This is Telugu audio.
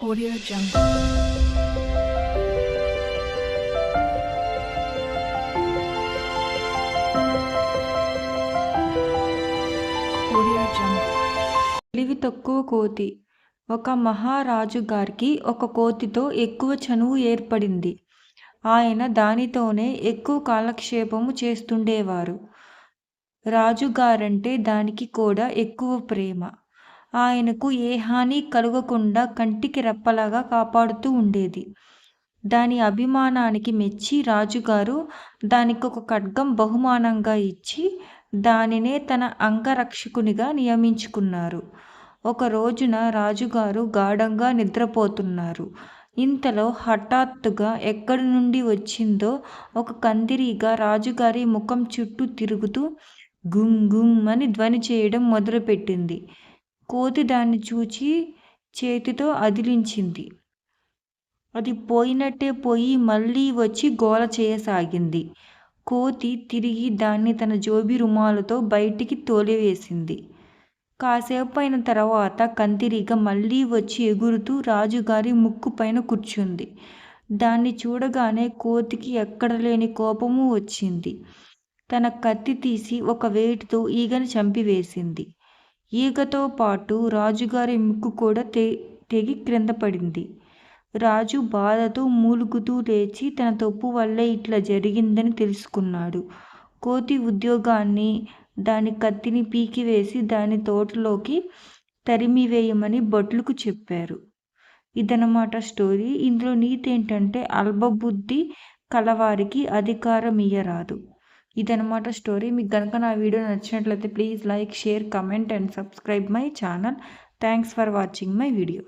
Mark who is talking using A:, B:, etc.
A: Audio Jungle. Audio Jungle.
B: తెలివి తక్కువ కోతి ఒక మహారాజు గారికి ఒక కోతితో ఎక్కువ చనువు ఏర్పడింది ఆయన దానితోనే ఎక్కువ కాలక్షేపము చేస్తుండేవారు రాజుగారంటే దానికి కూడా ఎక్కువ ప్రేమ ఆయనకు ఏ హాని కలగకుండా కంటికి రెప్పలాగా కాపాడుతూ ఉండేది. దాని అభిమానానికి మెచ్చి రాజుగారు దానికి ఒక ఖడ్గం బహుమానంగా ఇచ్చి దానినే తన అంగరక్షకునిగా నియమించుకున్నారు. ఒక రోజున రాజుగారు గాఢంగా నిద్రపోతున్నారు. ఇంతలో హఠాత్తుగా ఎక్కడి నుండి వచ్చిందో ఒక కందిరీగా రాజుగారి ముఖం చుట్టూ తిరుగుతూ గుమ్ గుమ్ అని ధ్వని చేయడం మొదలుపెట్టింది. కోతి దాన్ని చూచి చేతితో అదిలించింది. అది పోయినట్టే పోయి మళ్ళీ వచ్చి గోల చేయసాగింది. కోతి తిరిగి దాన్ని తన జోబి రుమాలతో బయటికి తోలివేసింది. కాసేపు అయిన తర్వాత కంతిరీగ మళ్ళీ వచ్చి ఎగురుతూ రాజుగారి ముక్కు పైన కూర్చుంది. దాన్ని చూడగానే కోతికి ఎక్కడ లేని కోపము వచ్చింది. తన కత్తి తీసి ఒక వేటితో ఈగను చంపివేసింది. ఈగతో పాటు రాజుగారి ముక్కు కూడా తె తెగి క్రింద పడింది. రాజు బాధతో మూలుగుతూ లేచి తన తప్పు వల్లే ఇట్లా జరిగిందని తెలుసుకున్నాడు. కోతి ఉద్యోగాన్ని దాని కత్తిని పీకివేసి దాని తోటలోకి తరిమివేయమని భటులకు చెప్పారు. ఇదనమాట స్టోరీ. ఇందులో నీతి ఏంటంటే అల్పబుద్ధి కలవారికి అధికారం ఇయ్యరాదు ఇదనమాట స్టోరీ మీకు కనుక నా వీడియో నచ్చినట్లయితే please like share comment and subscribe my channel thanks for watching my video